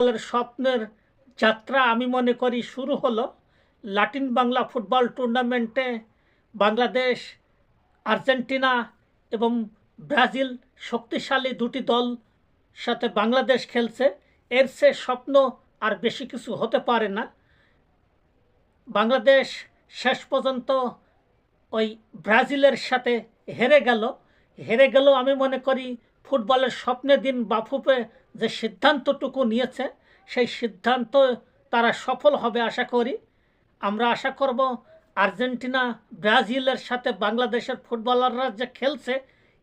ফুটবলের স্বপ্নের যাত্রা আমি মনে করি শুরু হলো লাটিন বাংলা ফুটবল টুর্নামেন্টে বাংলাদেশ, আর্জেন্টিনা এবং ব্রাজিল শক্তিশালী দুটি দল সাথে বাংলাদেশ খেলছে। এর সে স্বপ্ন আর বেশি কিছু হতে পারে না। বাংলাদেশ শেষ পর্যন্ত ওই ব্রাজিলের সাথে হেরে গেল। হেরে গেলেও আমি মনে করি ফুটবলের স্বপ্নের দিন বাফুপে যে সিদ্ধান্তটুকু নিয়েছে, সেই সিদ্ধান্ত তারা সফল হবে আশা করি। আমরা আশা করব আর্জেন্টিনা, ব্রাজিলের সাথে বাংলাদেশের ফুটবলাররা যে খেলছে,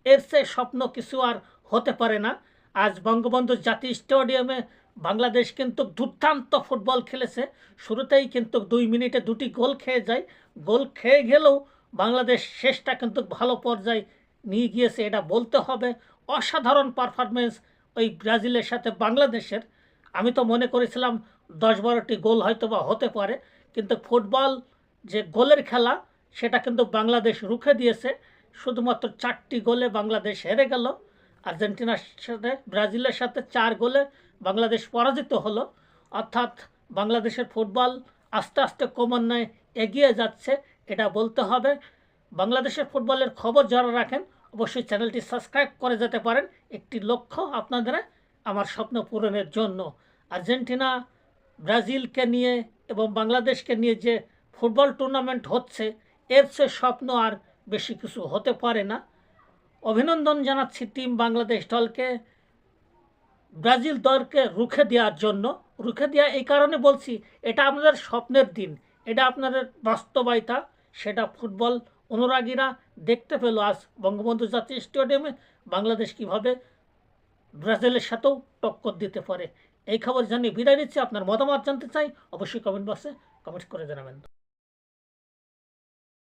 এর সে স্বপ্ন কিছু আর হতে পারে না। আজ বঙ্গবন্ধু জাতীয় স্টেডিয়ামে বাংলাদেশ কিন্তু দুর্দান্ত ফুটবল খেলেছে। শুরুতেই কিন্তু দুই মিনিটে দুটি গোল খেয়ে যায়। গোল খেয়ে গেলেও বাংলাদেশ শেষটা কিন্তু ভালো পর্যায়ে নিয়ে গিয়েছে, এটা বলতে হবে। অসাধারণ পারফরমেন্স ওই ব্রাজিলের সাথে বাংলাদেশের। আমি তো মনে করেছিলাম দশ বারোটি গোল হয়তো বা হতে পারে, কিন্তু ফুটবল যে গোলের খেলা, সেটা কিন্তু বাংলাদেশ রুখে দিয়েছে। শুধুমাত্র চারটি গোলে বাংলাদেশ হেরে গেল। আর্জেন্টিনার সাথে, ব্রাজিলের সাথে চার গোলে বাংলাদেশ পরাজিত হলো। অর্থাৎ বাংলাদেশের ফুটবল আস্তে আস্তে ক্রমান্বয়ে এগিয়ে যাচ্ছে, এটা বলতে হবে। বাংলাদেশের ফুটবলের খবর যারা রাখেন, অবশ্যই চ্যানেলটি সাবস্ক্রাইব করে যেতে পারেন। একটি লক্ষ্য আপনাদের, আমার স্বপ্ন পূরণের জন্য। আর্জেন্টিনা, ব্রাজিলকে নিয়ে এবং বাংলাদেশকে নিয়ে যে ফুটবল টুর্নামেন্ট হচ্ছে, এর সে স্বপ্ন আর বেশি কিছু হতে পারে না। অভিনন্দন জানাচ্ছি টিম বাংলাদেশ দলকে, ব্রাজিল দলকে রুখে দেওয়ার জন্য। রুখে দেওয়া এই কারণে বলছি, এটা আমাদের স্বপ্নের দিন। এটা আপনাদের বাস্তবায়িতা, সেটা ফুটবল অনুরাগীরা দেখতে পেল আজ বঙ্গবন্ধু জাতীয় স্টেডিয়ামে বাংলাদেশ কীভাবে ব্রাজিলের সাথেও টক্কর দিতে পারে। এই খবর জানিয়ে বিদায় নিচ্ছি। আপনার মতামত জানতে চাই, অবশ্যই কমেন্ট বক্সে কমেন্ট করে জানাবেন।